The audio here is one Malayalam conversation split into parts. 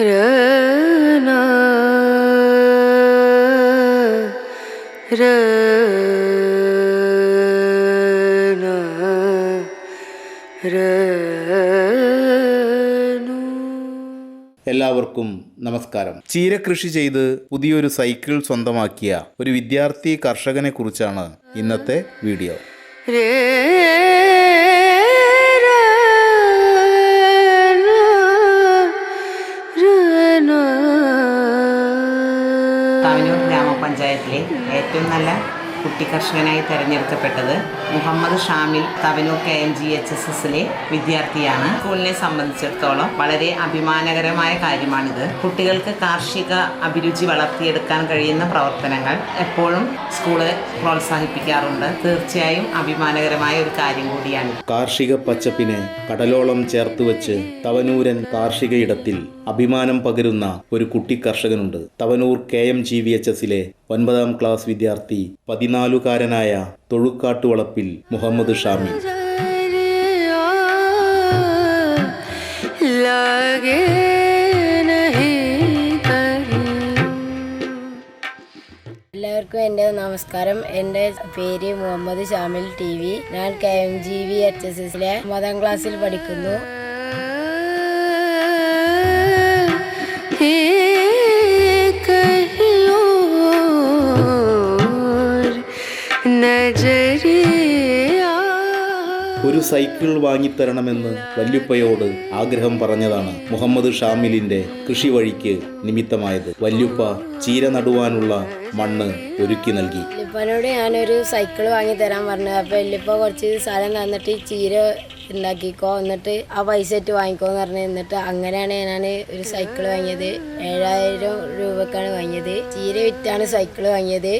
രന രന രനു എല്ലാവർക്കും നമസ്കാരം. ചീര കൃഷി ചെയ്ത് പുതിയൊരു സൈക്കിൾ സ്വന്തമാക്കിയ ഒരു വിദ്യാർത്ഥി കർഷകനെ കുറിച്ചാണ് ഇന്നത്തെ വീഡിയോ. രേ ഏറ്റവും നല്ല കുട്ടി കർഷകനായി തെരഞ്ഞെടുക്കപ്പെട്ടത് Muhammad Shamil Thavanur K N G H S എസിലെ വിദ്യാർത്ഥിയാണ്. സ്കൂളിനെ സംബന്ധിച്ചിടത്തോളം വളരെ അഭിമാനകരമായ കാര്യമാണിത്. കുട്ടികൾക്ക് കാർഷിക അഭിരുചി വളർത്തിയെടുക്കാൻ കഴിയുന്ന പ്രവർത്തനങ്ങൾ എപ്പോഴും സ്കൂൾ പ്രോത്സാഹിപ്പിക്കാറുണ്ട്. തീർച്ചയായും അഭിമാനകരമായ ഒരു കാര്യം കൂടിയാണ്. കാർഷിക പച്ചപ്പിനെ കടലോളം ചേർത്ത് വെച്ച് തവനൂരൻ കാർഷിക ഇടത്തിൽ അഭിമാനം പകരുന്ന ഒരു കുട്ടി കർഷകനുണ്ട്. Thavanur K M G V H എസിലെ ഒൻപതാം ക്ലാസ് വിദ്യാർത്ഥി പതിനാലുകാരനായ തൊഴുക്കാട്ടുവളപ്പിൽ മുഹമ്മദ് ഷാമി. എല്ലാവർക്കും എന്റെ നമസ്കാരം. എന്റെ പേര് മുഹമ്മദ് ഷാമിൽ ടി വി. ഞാൻ K M G V H S എസിലെ ഒമ്പതാം ക്ലാസ്സിൽ പഠിക്കുന്നു. സൈക്കിൾ വാങ്ങിത്തരണമെന്ന് വല്യുപ്പയോട് ആഗ്രഹം പറഞ്ഞതാണ് മുഹമ്മദ് ഷാമിലിന്റെ കൃഷി വഴിക്ക് നിമിത്തമായത്. വല്യുപ്പ ചീര നടുവാനുള്ള മണ്ണ് ഒരുക്കി നൽകി. വല്യപ്പനോട് ഞാനൊരു സൈക്കിൾ വാങ്ങി തരാൻ പറഞ്ഞു. അപ്പോൾ വല്യപ്പ കുറച്ച് സ്ഥലം തന്നിട്ട് ചീര ഉണ്ടാക്കിക്കോ എന്നിട്ട് ആ പൈസ ഇട്ട് വാങ്ങിക്കോ എന്ന് പറഞ്ഞു. എന്നിട്ട് അങ്ങനെയാണ് ഞാൻ ഒരു സൈക്കിൾ വാങ്ങിയത്. ഏഴായിരം രൂപക്കാണ് വാങ്ങിയത്. ചീര വിറ്റാണ് സൈക്കിൾ വാങ്ങിയത്.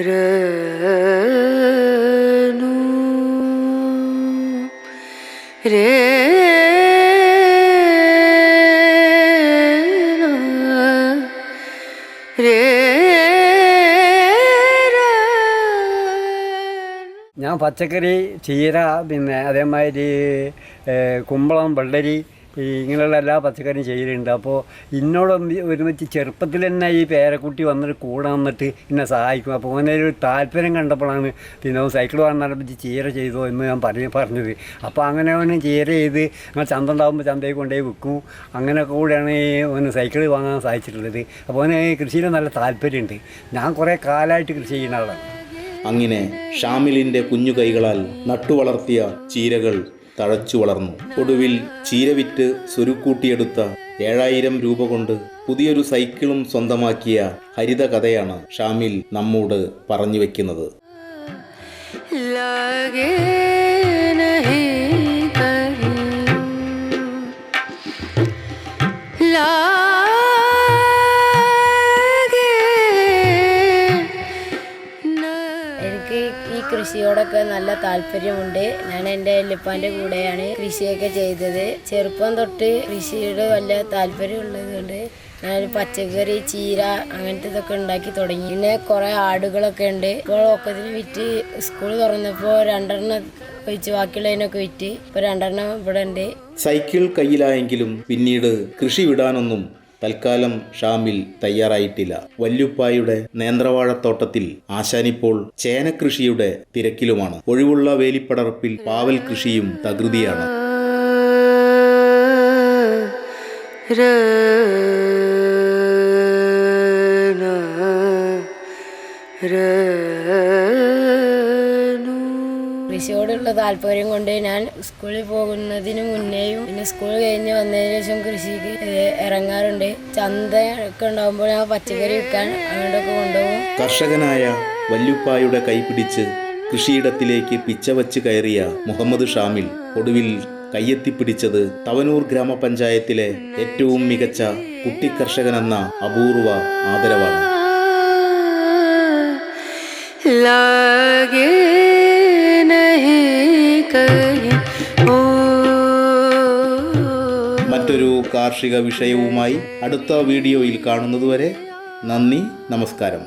രനു ഞാൻ പച്ചക്കറി ചീര പിന്നെ അതേമാതിരി കുമ്പളം വെള്ളരി ഈ ഇങ്ങനെയുള്ള എല്ലാ പച്ചക്കറിയും ചെയ്യലുണ്ട്. അപ്പോൾ ഇന്നോട് ഒരുമിച്ച് ചെറുപ്പത്തിൽ തന്നെ ഈ പേരക്കുട്ടി വന്നിട്ട് കൂടെ വന്നിട്ട് എന്നെ സഹായിക്കും. അപ്പോൾ അങ്ങനെ ഒരു താല്പര്യം കണ്ടപ്പോഴാണ് പിന്നെ അവൻ സൈക്കിൾ വാങ്ങാൻ ചീര ചെയ്തോ എന്ന് ഞാൻ പറഞ്ഞ് പറഞ്ഞത്. അപ്പോൾ അങ്ങനെ അവന് ചീര ചെയ്ത് അങ്ങനെ ചന്ത ഉണ്ടാകുമ്പോൾ ചന്തയിൽ കൊണ്ടുപോയി വിൽക്കും. അങ്ങനെ കൂടെയാണ് അവന് സൈക്കിൾ വാങ്ങാൻ സാധിച്ചിട്ടുള്ളത് അപ്പോൾ അവന് കൃഷിയിൽ നല്ല താല്പര്യമുണ്ട്. ഞാൻ കുറേ കാലമായിട്ട് കൃഷി ചെയ്യുന്ന ആളാണ്. അങ്ങനെ ഷാമിലിന്റെ കുഞ്ഞു കൈകളാൽ നട്ടുവളർത്തിയ ചീരകൾ തഴച്ചു വളർന്നു. ഒടുവിൽ ചീര വിറ്റ് സ്വരുക്കൂട്ടിയെടുത്ത ഏഴായിരം രൂപ കൊണ്ട് പുതിയൊരു സൈക്കിളും സ്വന്തമാക്കിയ ഹരിത കഥയാണ് ഷാമിൽ നമ്മോട് പറഞ്ഞു വെക്കുന്നത്. लगे കൃഷിയോടൊക്കെ നല്ല താല്പര്യമുണ്ട്. ഞാൻ എന്റെ വല്യപ്പാന്റെ കൂടെയാണ് കൃഷിയൊക്കെ ചെയ്തത്. ചെറുപ്പം തൊട്ട് കൃഷിയോട് വല്ല താല്പര്യമുള്ളതുകൊണ്ട് ഞാൻ പച്ചക്കറി ചീര അങ്ങനത്തെ ഇതൊക്കെ ഉണ്ടാക്കി തുടങ്ങി. പിന്നെ കുറേ ആടുകളൊക്കെ ഉണ്ട്. ഇപ്പോൾ ഒക്കത്തിന് വിറ്റ് സ്കൂൾ തുറന്നപ്പോൾ രണ്ടെണ്ണം ഒഴിച്ച് ബാക്കിയുള്ളതിനൊക്കെ വിറ്റ് ഇപ്പോൾ രണ്ടെണ്ണം ഇവിടെ ഉണ്ട്. സൈക്കിൾ കയ്യിലായെങ്കിലും പിന്നീട് കൃഷി വിടാനൊന്നും തൽക്കാലം ഷാമിൽ തയ്യാറായിട്ടില്ല വല്യുപ്പായുടെ നേന്ത്രവാഴത്തോട്ടത്തിൽ ആശാനിപ്പോൾ ചേനകൃഷിയുടെ തിരക്കിലുമാണ് ഒഴിവുള്ള വേലിപ്പടർപ്പിൽ പാവൽ കൃഷിയും തകൃതിയാണ് രനു കൃഷിയോടുള്ള താല്പര്യം കൊണ്ട് ഞാൻ സ്കൂളിൽ പോകുന്നതിന് മുന്നേയും പിന്നെ സ്കൂൾ കഴിഞ്ഞ് വന്നതിന് ശേഷം കൃഷിക്ക് ഇറങ്ങാറുണ്ട്. ചന്ത ഒക്കെ ഉണ്ടാകുമ്പോൾ ഞാൻ പച്ചക്കറി വിൽക്കാൻ അങ്ങോട്ടൊക്കെ കൊണ്ടുപോകും. കർഷകനായ വല്യുപ്പായുടെ കൈപിടിച്ച് കൃഷിയിടത്തിലേക്ക് പിച്ചവച്ച് കയറിയ മുഹമ്മദ് ഷാമിൽ ഒടുവിൽ കയ്യെത്തിപ്പിടിച്ചത് തവനൂർ ഗ്രാമപഞ്ചായത്തിലെ ഏറ്റവും മികച്ച കുട്ടി കർഷകനെന്ന അപൂർവ ആദരവാണ്. മറ്റൊരു കാർഷിക വിഷയവുമായി അടുത്ത വീഡിയോയിൽ കാണുന്നതുവരെ നന്ദി നമസ്കാരം.